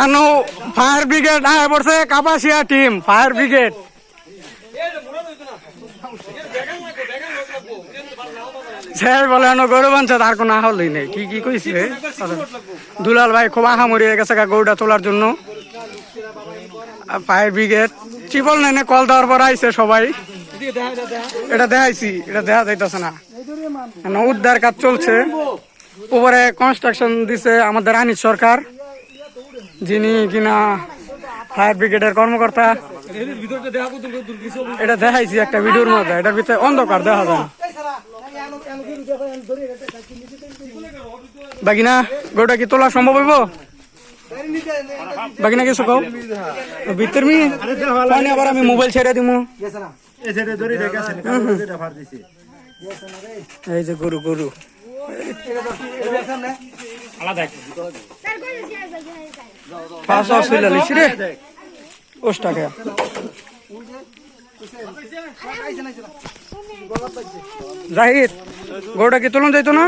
আনো fire brigade আয় পড়ছে Kapasia team fire brigade. Sir বলে আনো গরু বাঞ্চা তার কোনো হলই নেই। কি কি কইছে? দুলাল ভাই খুব আহা মরিয়ে গেছে গা গরুটা তোলার জন্য। ফায়ার ব্রিগেড চিপল নেনে কল দেওয়ার পর আইছে সবাই। এটা দেখাইছি এটা দেখা যাইতেছে না। না, উদ্ধার কাজ চলছে। উপরে কনস্ট্রাকশন দিছে আমাদের আনিস সরকার। যিনি কিনা ফায়ার ব্রিগেডের কর্মকর্তা, এটা দেখাইছি একটা ভিডিওর মধ্যে, এটার ভিতরে অন্ধকার দেখা যায় না। বাকি না গোটা কি তোলা সম্ভব হইব? বাকি না কিছু কও? ভিতর মি, পানি আবার আমি মোবাইল ছেড়ে দিমু। এই যে গরু গরু। পাঁচ ছিল লিছি রে। ওস টাকা। জাহিদ গরুটা কি তুলন যাইতো না?